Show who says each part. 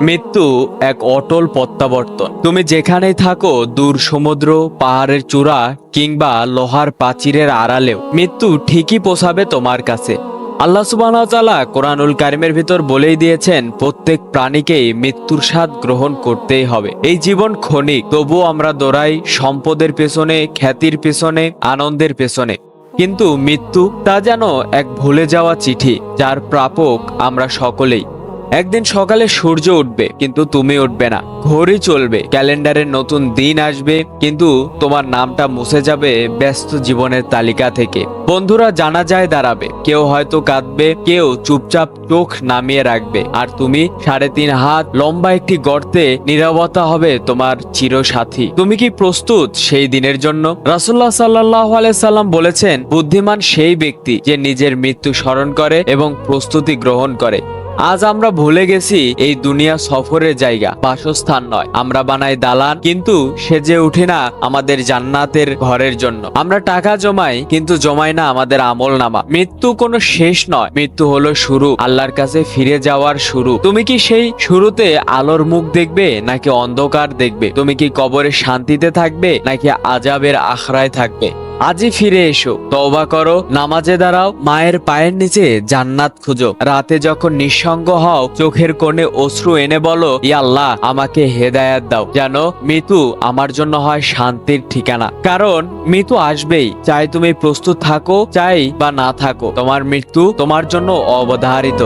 Speaker 1: মৃত্যু এক অটল প্রত্যাবর্তন। তুমি যেখানেই থাকো, দূর সমুদ্র, পাহাড়ের চূড়া কিংবা লোহার প্রাচীরের আড়ালেও মৃত্যু ঠিকই পোষাবে তোমার কাছে। আল্লাহ সুবাহতালা কোরআনুল কারিমের ভিতর বলেই দিয়েছেন, প্রত্যেক প্রাণীকেই মৃত্যুর স্বাদ গ্রহণ করতেই হবে। এই জীবন ক্ষণিক, তবুও আমরা দৌড়াই সম্পদের পেছনে, খ্যাতির পেছনে, আনন্দের পেছনে। কিন্তু মৃত্যু তা যেন এক ভুলে যাওয়া চিঠি, যার প্রাপক আমরা সকলেই। একদিন সকালে সূর্য উঠবে, কিন্তু তুমি উঠবে না। ঘড়ি চলবে, ক্যালেন্ডারের নতুন দিন আসবে, কিন্তু তোমার নামটা মুছে যাবে ব্যস্ত জীবনের তালিকা থেকে। বন্ধুরা জানা যায় দাঁড়াবে। কেউ হয়তো কাঁদবে, কেউ চুপচাপ চোখ নামিয়ে রাখবে। আর তুমি সাড়ে তিন হাত লম্বা একটি গর্তে নিরবতা হবে তোমার চিরসাথী। তুমি কি প্রস্তুত সেই দিনের জন্য? রাসুল্লাহ সাল্লাহ সাল্লাম বলেছেন, বুদ্ধিমান সেই ব্যক্তি যে নিজের মৃত্যু স্মরণ করে এবং প্রস্তুতি গ্রহণ করে। আজ আমরা ভুলে গেছি এই দুনিয়া সফরের জায়গা, বাসস্থান নয়। আমরা বানাই দালান, কিন্তু সেজে উঠি না আমাদের জান্নাতের ঘরের জন্য। আমরা টাকা জমাই, কিন্তু জমাই না আমাদের আমল নামা মৃত্যু কোনো শেষ নয়, মৃত্যু হলো শুরু, আল্লাহর কাছে ফিরে যাওয়ার শুরু। তুমি কি সেই শুরুতে আলোর মুখ দেখবে, নাকি অন্ধকার দেখবে? তুমি কি কবরে শান্তিতে থাকবে, নাকি আজাবের আখড়ায় থাকবে? আজই ফিরে এসো, তওবা করো, নামাজে দাঁড়াও, মায়ের পায়ের নিচে জান্নাত খুঁজো। রাতে যখন নিঃসঙ্গ হও, চোখের কোণে অশ্রু এনে বলো আল্লাহ, আমাকে হেদায়াত দাও। যেন মৃত্যু আমার জন্য হয় শান্তির ঠিকানা। কারণ মৃত্যু আসবেই, চাই তুমি প্রস্তুত থাকো, চাই বা না থাকো, তোমার মৃত্যু তোমার জন্য অবধারিত।